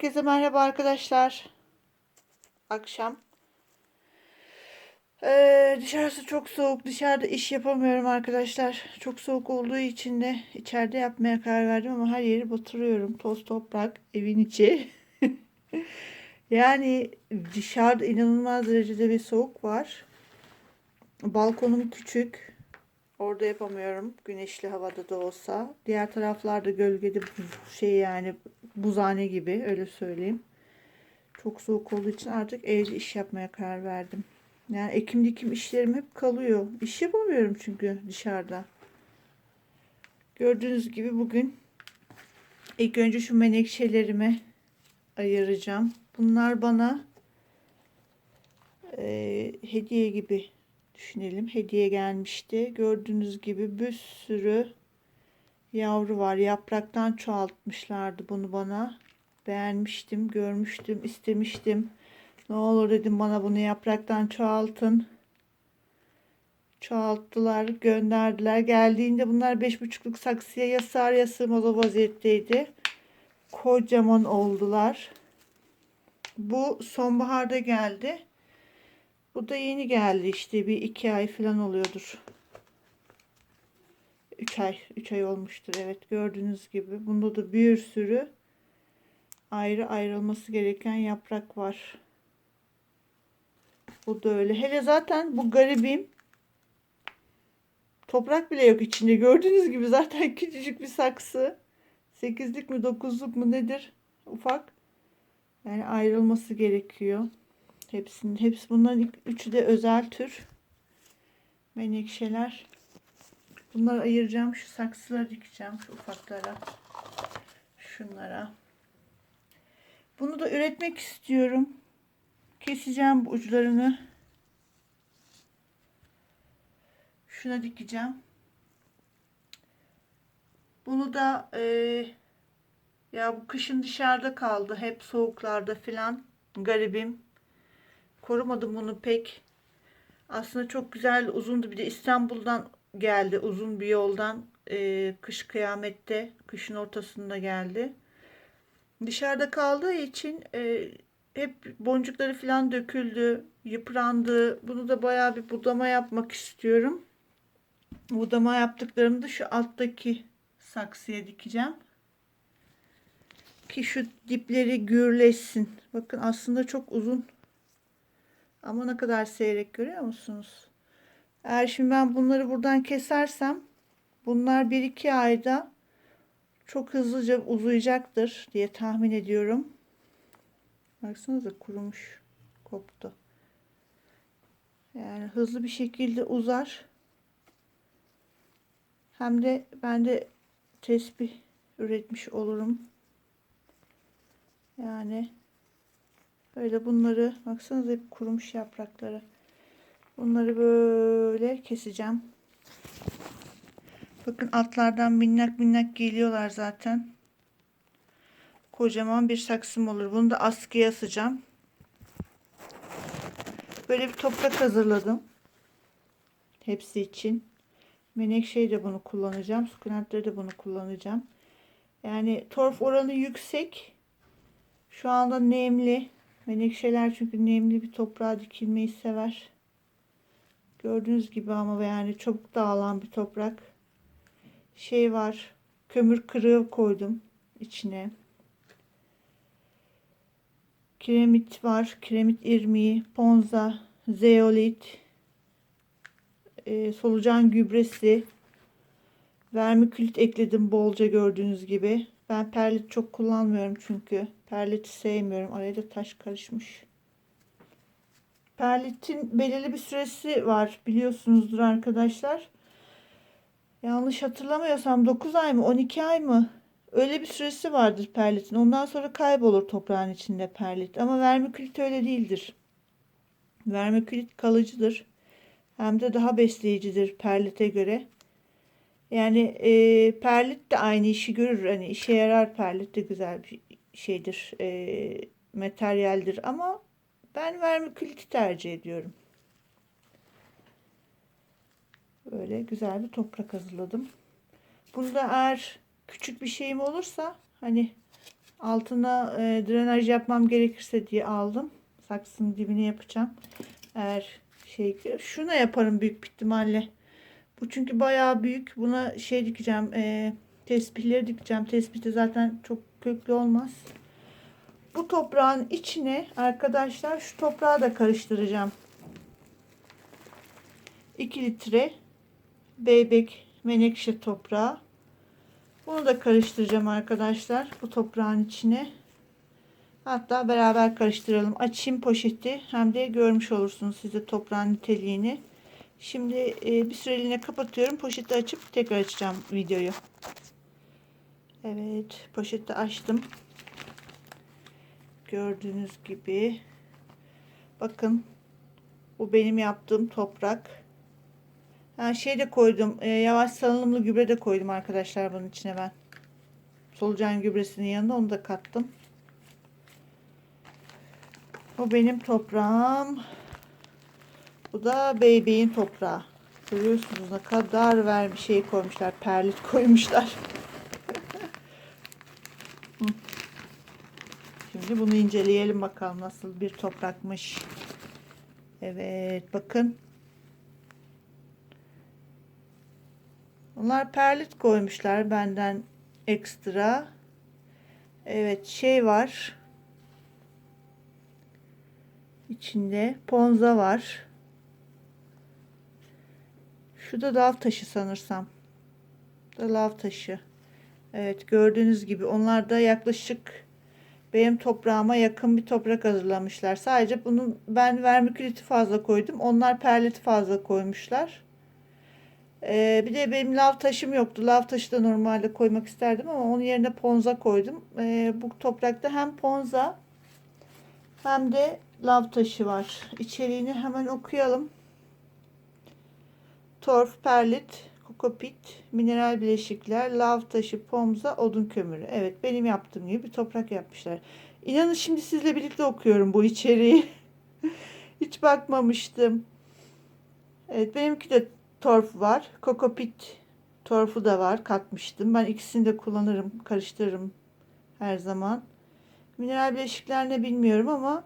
Herkese merhaba arkadaşlar. Akşam. Ee, dışarısı çok soğuk. Dışarıda iş yapamıyorum arkadaşlar. Çok soğuk olduğu için de içeride yapmaya karar verdim ama her yeri batırıyorum. Toz toprak evin içi. yani dışarıda inanılmaz derecede bir soğuk var. Balkonum küçük. Orada yapamıyorum. Güneşli havada da olsa. Diğer taraflarda gölgede şey yani buzhane gibi öyle söyleyeyim. Çok soğuk olduğu için artık evde iş yapmaya karar verdim. Yani ekim dikim işlerim hep kalıyor. İş yapamıyorum çünkü dışarıda. Gördüğünüz gibi bugün ilk önce şu menekşelerimi ayıracağım. Bunlar bana e, hediye gibi düşünelim. Hediye gelmişti. Gördüğünüz gibi bir sürü yavru var. Yapraktan çoğaltmışlardı bunu bana. Beğenmiştim, görmüştüm, istemiştim. Ne olur dedim bana bunu yapraktan çoğaltın. Çoğalttılar, gönderdiler. Geldiğinde bunlar beş buçukluk saksıya ya sığar ya sığmaz o vaziyetteydi. Kocaman oldular. Bu sonbaharda geldi. Bu da yeni geldi işte bir iki ay falan oluyordur. Üç ay, üç ay olmuştur evet gördüğünüz gibi. Bunda da bir sürü ayrı ayrılması gereken yaprak var. Bu da öyle. Hele zaten bu garibim toprak bile yok içinde. Gördüğünüz gibi zaten küçücük bir saksı. Sekizlik mi dokuzluk mu nedir? Ufak. Yani ayrılması gerekiyor. Hepsinin, hepsi bunların üçü de özel tür. Menekşeler. Bunları ayıracağım. Şu saksıları dikeceğim. Şu ufaklara. Şunlara. Bunu da üretmek istiyorum. Keseceğim bu uçlarını. Şuna dikeceğim. Bunu da eee, ya bu kışın dışarıda kaldı. Hep soğuklarda filan. Garibim. Korumadım bunu pek. Aslında çok güzel uzundu. Bir de İstanbul'dan geldi. Uzun bir yoldan. eee, kış kıyamette. Kışın ortasında geldi. Dışarıda kaldığı için eee, hep boncukları falan döküldü. Yıprandı. Bunu da bayağı bir budama yapmak istiyorum. Budama yaptıklarımı da şu alttaki saksıya dikeceğim. Ki şu dipleri gürleşsin. Bakın aslında çok uzun. Ama ne kadar seyrek görüyor musunuz? Eğer şimdi ben bunları buradan kesersem bunlar 1-2 ayda çok hızlıca uzayacaktır diye tahmin ediyorum. Baksanıza kurumuş, koptu. Yani hızlı bir şekilde uzar. Hem de ben de tesbih üretmiş olurum. Yani böyle bunları baksanıza hep kurumuş yaprakları. Bunları böyle keseceğim. Bakın altlardan minnak minnak geliyorlar zaten. Kocaman bir saksım olur. Bunu da askıya asacağım. Böyle bir toprak hazırladım. Hepsi için. Menekşeyi de bunu kullanacağım. Sukulentleri de bunu kullanacağım. Yani torf oranı yüksek. Şu anda nemli. Menekşeler çünkü nemli bir toprağa dikilmeyi sever. Gördüğünüz gibi ama yani çabuk dağılan bir toprak. Şey var. Kömür kırığı koydum içine. Kiremit var. Kiremit irmiği, ponza, zeolit, e, solucan gübresi, vermikülit ekledim bolca gördüğünüz gibi. Ben perlit çok kullanmıyorum çünkü. Perliti sevmiyorum. Araya da taş karışmış. Perlitin belirli bir süresi var biliyorsunuzdur arkadaşlar. Yanlış hatırlamıyorsam 9 ay mı 12 ay mı? Öyle bir süresi vardır perlitin. Ondan sonra kaybolur toprağın içinde perlit. Ama vermikülit öyle değildir. Vermikülit kalıcıdır. Hem de daha besleyicidir perlite göre. Yani e, perlit de aynı işi görür. Hani işe yarar perlit de güzel bir şeydir. E, materyaldir ama ben vermiküliti tercih ediyorum. Böyle güzel bir toprak hazırladım. Bunda eğer küçük bir şeyim olursa hani Altına e, drenaj yapmam gerekirse diye aldım. Saksının dibine yapacağım. Eğer şey şuna yaparım büyük bir ihtimalle. Bu çünkü bayağı büyük. Buna şey dikeceğim. E, tespihleri dikeceğim. Tespih de zaten çok köklü olmaz. Bu toprağın içine arkadaşlar şu toprağı da karıştıracağım. 2 litre beybek menekşe toprağı. Bunu da karıştıracağım arkadaşlar bu toprağın içine. Hatta beraber karıştıralım. Açayım poşeti hem de görmüş olursunuz size toprağın niteliğini. Şimdi e, bir süreliğine kapatıyorum. Poşeti açıp tekrar açacağım videoyu. Evet poşeti açtım. Gördüğünüz gibi. Bakın bu benim yaptığım toprak. Ha, şey de koydum. E, yavaş salınımlı gübre de koydum arkadaşlar bunun içine ben. Solucan gübresinin yanında onu da kattım. Bu benim toprağım. Bu da beybeğin toprağı. Görüyorsunuz ne kadar ver bir şey koymuşlar. Perlit koymuşlar. Şimdi bunu inceleyelim bakalım nasıl bir toprakmış. Evet bakın. Bunlar perlit koymuşlar benden ekstra. Evet şey var. İçinde ponza var. Şu da lav taşı sanırsam. Da lav taşı. Evet gördüğünüz gibi onlar da yaklaşık benim toprağıma yakın bir toprak hazırlamışlar. Sadece bunun ben vermiküliti fazla koydum. Onlar perliti fazla koymuşlar. Ee, bir de benim lav taşım yoktu. Lav taşı da normalde koymak isterdim ama onun yerine ponza koydum. Ee, bu toprakta hem ponza hem de lav taşı var. İçeriğini hemen okuyalım. Torf, perlit, kokopit, mineral bileşikler, lav taşı, pomza, odun kömürü. Evet benim yaptığım gibi bir toprak yapmışlar. İnanın şimdi sizle birlikte okuyorum bu içeriği. Hiç bakmamıştım. Evet benimki de torf var. Kokopit torfu da var. Katmıştım. Ben ikisini de kullanırım. Karıştırırım her zaman. Mineral bileşikler ne bilmiyorum ama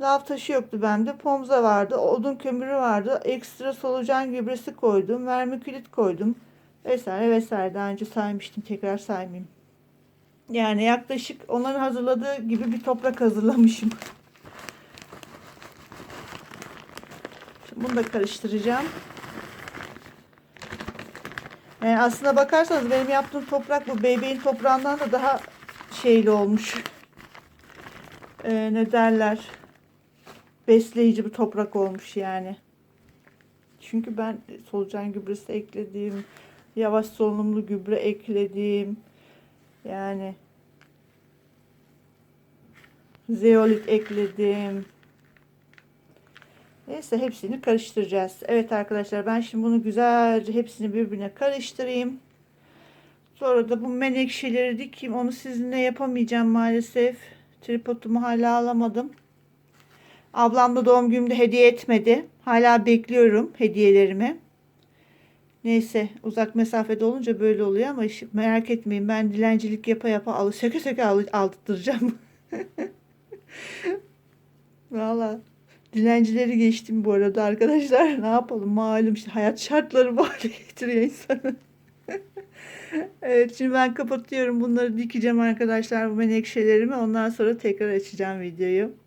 lav taşı yoktu bende. Pomza vardı. Odun kömürü vardı. Ekstra solucan gübresi koydum. Vermikülit koydum. Vesaire vesaire. Daha önce saymıştım. Tekrar saymayayım. Yani yaklaşık onların hazırladığı gibi bir toprak hazırlamışım. Şimdi bunu da karıştıracağım. Yani aslına bakarsanız benim yaptığım toprak bu bebeğin toprağından da daha şeyli olmuş. Ee, ne derler? Besleyici bir toprak olmuş yani. Çünkü ben solucan gübresi ekledim. Yavaş solunumlu gübre ekledim. Yani zeolit ekledim. Neyse hepsini karıştıracağız. Evet arkadaşlar ben şimdi bunu güzelce hepsini birbirine karıştırayım. Sonra da bu menekşeleri dikeyim. Onu sizinle yapamayacağım maalesef. Tripodumu hala alamadım. Ablam da doğum günümde hediye etmedi. Hala bekliyorum hediyelerimi. Neyse uzak mesafede olunca böyle oluyor ama merak etmeyin ben dilencilik yapa yapa alı söke söke aldırtacağım. Valla dilencileri geçtim bu arada arkadaşlar. Ne yapalım malum işte hayat şartları bu hale getiriyor insanı. evet şimdi ben kapatıyorum. Bunları dikeceğim arkadaşlar bu menekşelerimi. Ondan sonra tekrar açacağım videoyu.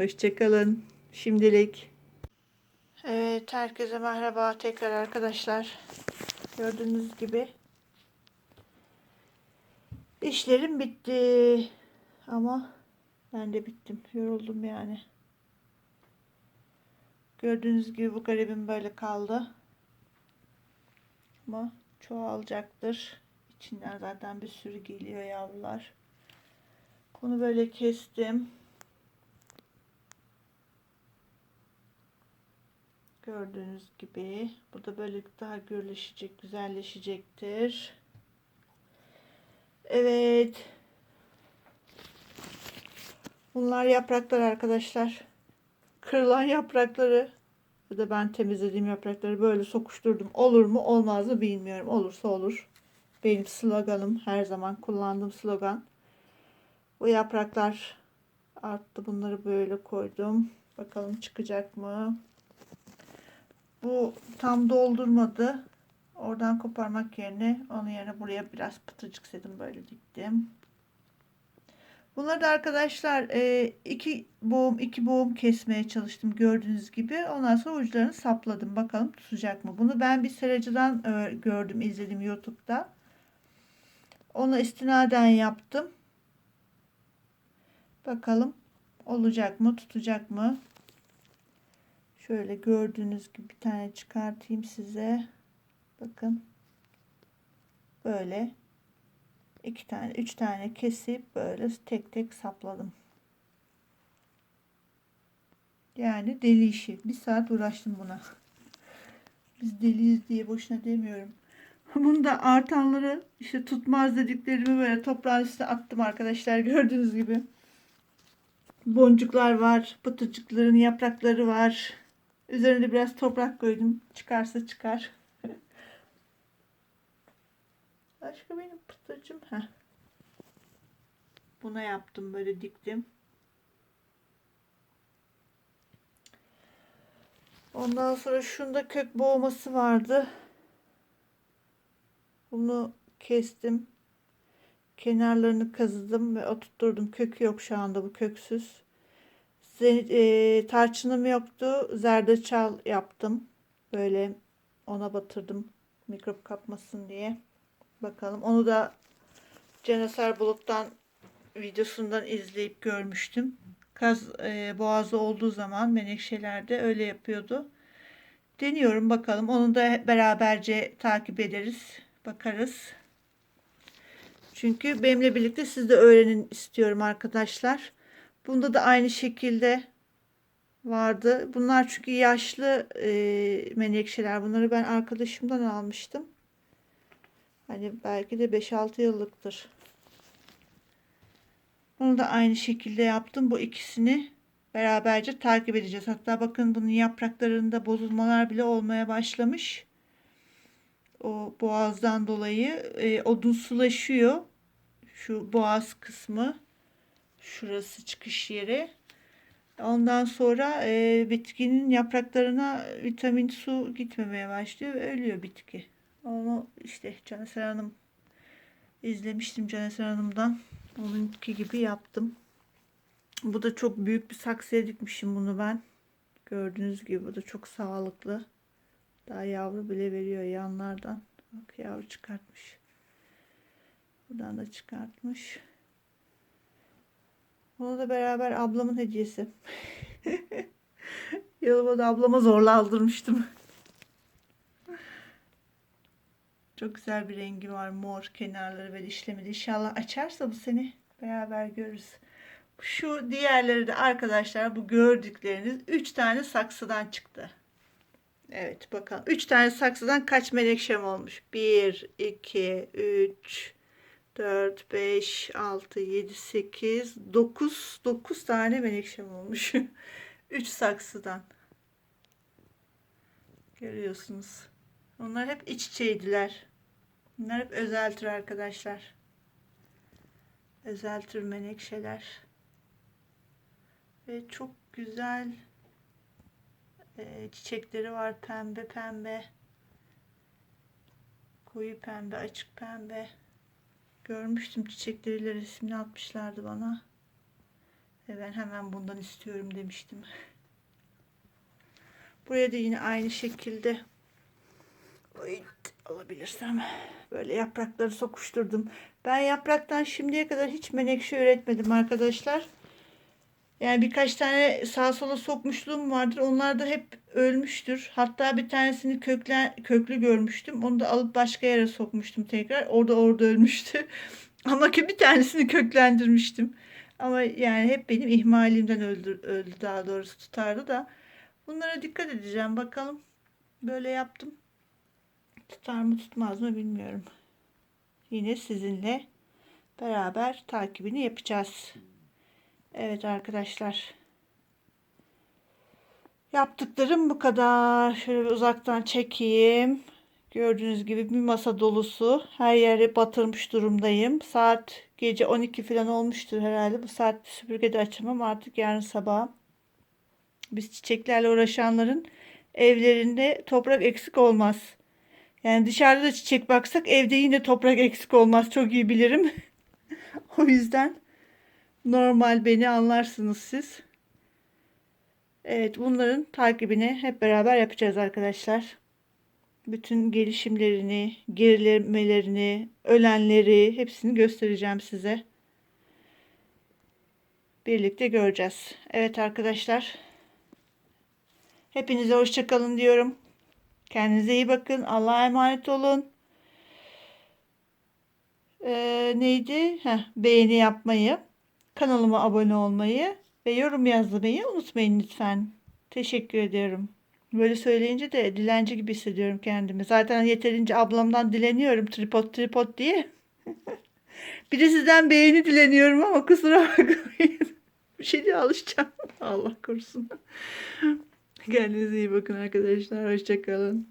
Hoşçakalın. Şimdilik. Evet herkese merhaba tekrar arkadaşlar. Gördüğünüz gibi işlerim bitti. Ama ben de bittim. Yoruldum yani. Gördüğünüz gibi bu garibim böyle kaldı. Ama çoğalacaktır. İçinden zaten bir sürü geliyor yavrular. Bunu böyle kestim. Gördüğünüz gibi. Bu da böyle daha gürleşecek, güzelleşecektir. Evet. Bunlar yapraklar arkadaşlar. Kırılan yaprakları ya da ben temizlediğim yaprakları böyle sokuşturdum. Olur mu olmaz mı bilmiyorum. Olursa olur. Benim sloganım her zaman kullandığım slogan. O yapraklar arttı. Bunları böyle koydum. Bakalım çıkacak mı? Bu tam doldurmadı. Oradan koparmak yerine onun yerine buraya biraz pıtırcık sedim böyle diktim. Bunları da arkadaşlar e, iki boğum iki boğum kesmeye çalıştım gördüğünüz gibi. Ondan sonra uçlarını sapladım. Bakalım tutacak mı? Bunu ben bir seracıdan e, gördüm, izledim YouTube'da. Ona istinaden yaptım. Bakalım olacak mı, tutacak mı? Şöyle gördüğünüz gibi bir tane çıkartayım size. Bakın. Böyle iki tane, üç tane kesip böyle tek tek sapladım. Yani deli işi. Bir saat uğraştım buna. Biz deliyiz diye boşuna demiyorum. Bunu da artanları işte tutmaz dediklerimi böyle toprağın üstüne attım arkadaşlar gördüğünüz gibi. Boncuklar var. Pıtırcıkların yaprakları var. Üzerine biraz toprak koydum. Çıkarsa çıkar. Başka benim pıtırcım. Heh. Buna yaptım böyle diktim. Ondan sonra şunda kök boğması vardı. Bunu kestim. Kenarlarını kazıdım ve oturtturdum. Kökü yok şu anda bu köksüz. E, tarçınım yoktu. Zerdeçal yaptım. Böyle ona batırdım. Mikrop kapmasın diye. Bakalım. Onu da Ceneser Bulut'tan videosundan izleyip görmüştüm. Kaz e, boğazı olduğu zaman menekşelerde öyle yapıyordu. Deniyorum bakalım. Onu da beraberce takip ederiz. Bakarız. Çünkü benimle birlikte siz de öğrenin istiyorum arkadaşlar. Bunda da aynı şekilde vardı. Bunlar çünkü yaşlı e, menekşeler. Bunları ben arkadaşımdan almıştım. Hani belki de 5-6 yıllıktır. Bunu da aynı şekilde yaptım. Bu ikisini beraberce takip edeceğiz. Hatta bakın bunun yapraklarında bozulmalar bile olmaya başlamış. O boğazdan dolayı e, odunsulaşıyor. Şu boğaz kısmı. Şurası çıkış yeri. Ondan sonra e, bitkinin yapraklarına vitamin su gitmemeye başlıyor ve ölüyor bitki. Onu işte Caneser Hanım izlemiştim Caneser Hanım'dan. Onunki gibi yaptım. Bu da çok büyük bir saksıya dikmişim bunu ben. Gördüğünüz gibi bu da çok sağlıklı. Daha yavru bile veriyor yanlardan. Bak yavru çıkartmış. Buradan da çıkartmış. Bunu da beraber ablamın hediyesi. Yılıma da ablama zorla aldırmıştım. Çok güzel bir rengi var. Mor kenarları ve işlemeli. İnşallah açarsa bu seni beraber görürüz. Şu diğerleri de arkadaşlar bu gördükleriniz 3 tane saksıdan çıktı. Evet bakalım. 3 tane saksıdan kaç menekşem olmuş? 1, 2, 3, 4, 5, 6, 7, 8, 9. 9 tane menekşem olmuş. 3 saksıdan. Görüyorsunuz. Onlar hep iç içeydiler. Bunlar hep özel tür arkadaşlar. Özel tür menekşeler. Ve çok güzel e, çiçekleri var. Pembe pembe. Koyu pembe, açık pembe. Görmüştüm çiçekleriyle resmini atmışlardı bana. Ve ben hemen bundan istiyorum demiştim. Buraya da yine aynı şekilde Oy, alabilirsem böyle yaprakları sokuşturdum. Ben yapraktan şimdiye kadar hiç menekşe üretmedim arkadaşlar. Yani birkaç tane sağa sola sokmuşluğum vardır. Onlar da hep ölmüştür. Hatta bir tanesini kökle, köklü görmüştüm. Onu da alıp başka yere sokmuştum tekrar. Orada orada ölmüştü. Ama ki bir tanesini köklendirmiştim. Ama yani hep benim ihmalimden öldü, öldü daha doğrusu tutardı da. Bunlara dikkat edeceğim. Bakalım. Böyle yaptım. Tutar mı tutmaz mı bilmiyorum. Yine sizinle beraber takibini yapacağız. Evet arkadaşlar. Yaptıklarım bu kadar. Şöyle bir uzaktan çekeyim. Gördüğünüz gibi bir masa dolusu. Her yeri batırmış durumdayım. Saat gece 12 falan olmuştur herhalde. Bu saatte süpürge de açamam artık yarın sabah. Biz çiçeklerle uğraşanların evlerinde toprak eksik olmaz. Yani dışarıda da çiçek baksak evde yine toprak eksik olmaz. Çok iyi bilirim. o yüzden normal beni anlarsınız siz. Evet bunların takibini hep beraber yapacağız arkadaşlar. Bütün gelişimlerini, gerilemelerini, ölenleri hepsini göstereceğim size. Birlikte göreceğiz. Evet arkadaşlar. Hepinize hoşçakalın diyorum. Kendinize iyi bakın. Allah'a emanet olun. Ee, neydi? Heh, beğeni yapmayı, kanalıma abone olmayı ve yorum yazmayı unutmayın lütfen. Teşekkür ediyorum. Böyle söyleyince de dilenci gibi hissediyorum kendimi. Zaten yeterince ablamdan dileniyorum tripod tripod diye. bir de sizden beğeni dileniyorum ama kusura bakmayın. Bir şey diye alışacağım. Allah korusun. Kendinize iyi bakın arkadaşlar. Hoşçakalın.